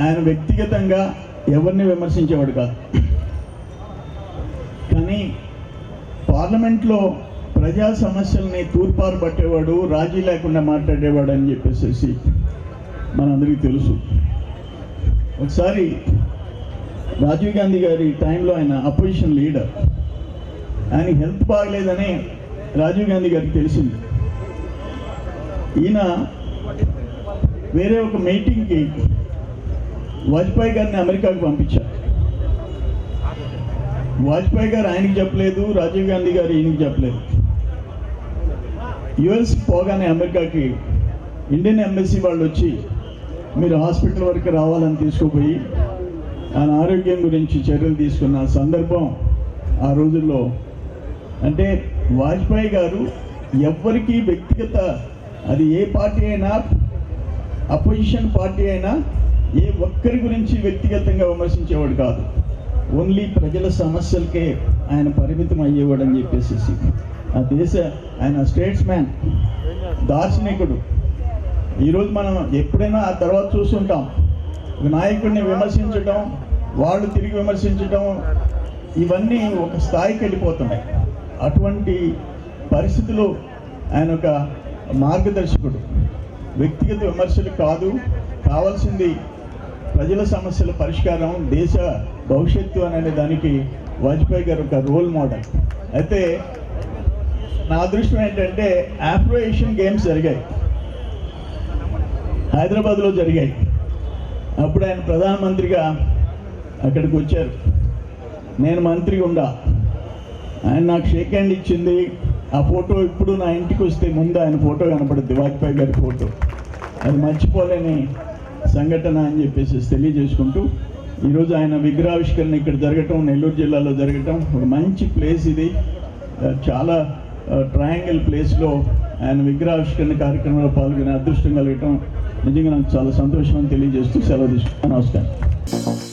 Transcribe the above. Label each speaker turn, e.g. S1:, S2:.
S1: ఆయన వ్యక్తిగతంగా ఎవరిని విమర్శించేవాడు కాదు. కానీ పార్లమెంట్లో ప్రజా సమస్యల్ని తూర్పారు పట్టేవాడు రాజీ లేకుండా మాట్లాడేవాడు అని చెప్పేసి మనందరికీ తెలుసు. ఒకసారి రాజీవ్ గాంధీ గారి టైంలో ఆయన అపోజిషన్ లీడర్. ఆయన హెల్త్ బాగలేదని రాజీవ్ గాంధీ గారికి తెలిసింది. ఈయన వేరే ఒక మీటింగ్కి వాజ్పేయి గారిని అమెరికాకు పంపించారు వాజ్పేయి గారు ఆయనకి చెప్పలేదు రాజీవ్ గాంధీ గారు ఈయనకి చెప్పలేదు. యుఎస్ పోగానే అమెరికాకి ఇండియన్ ఎంబసీ వాళ్ళు వచ్చి మీరు హాస్పిటల్ వరకు రావాలని తీసుకుపోయి ఆయన ఆరోగ్యం గురించి చర్యలు తీసుకున్న సందర్భం ఆ రోజుల్లో. అంటే వాజ్పేయి గారు ఎవ్వరికీ వ్యక్తిగత అది ఏ పార్టీ అయినా అపోజిషన్ పార్టీ అయినా ఏ ఒక్కరి గురించి వ్యక్తిగతంగా విమర్శించేవాడు కాదు. ఓన్లీ ప్రజల సమస్యలకే ఆయన పరిమితం అయ్యేవాడు అని చెప్పేసి ఆ దేశ ఆయన స్టేట్స్ మ్యాన్ దార్శనికుడు. ఈరోజు మనం ఎప్పుడైనా ఆ తర్వాత చూస్తుంటాం. ఒక నాయకుడిని విమర్శించడం వాళ్ళు తిరిగి విమర్శించడం ఇవన్నీ ఒక స్థాయికి వెళ్ళిపోతున్నాయి. అటువంటి పరిస్థితులు ఆయన ఒక మార్గదర్శకుడు. వ్యక్తిగత విమర్శలు కాదు కావాల్సింది ప్రజల సమస్యల పరిష్కారం దేశ భవిష్యత్తు అనే దానికి వాజ్పేయి గారు ఒక రోల్ మోడల్ అయితే నా అదృష్టం ఏంటంటే ఆఫ్రో ఏషియన్ గేమ్స్ జరిగాయి. హైదరాబాద్లో జరిగాయి. అప్పుడు ఆయన ప్రధానమంత్రిగా అక్కడికి వచ్చారు. నేను మంత్రి ఉండా. ఆయన నాకు షేక్ హ్యాండ్ ఇచ్చింది. ఆ ఫోటో ఇప్పుడు నా ఇంటికి వస్తే ముందు ఆయన ఫోటో కనపడుద్ది వాజ్పేయి గారి ఫోటో. అది మర్చిపోలేని సంఘటన అని చెప్పేసి తెలియజేసుకుంటూ ఈరోజు ఆయన విగ్రహావిష్కరణ ఇక్కడ జరగటం నెల్లూరు జిల్లాలో జరగటం ఒక మంచి ప్లేస్ ఇది. చాలా ట్రయాంగిల్ ప్లేస్లో ఆయన విగ్రహావిష్కరణ కార్యక్రమంలో పాల్గొనే అదృష్టం కలగటం నిజంగా నాకు చాలా సంతోషం అని తెలియజేస్తూ సెలవు తీసుకుంటాను నమస్కారం.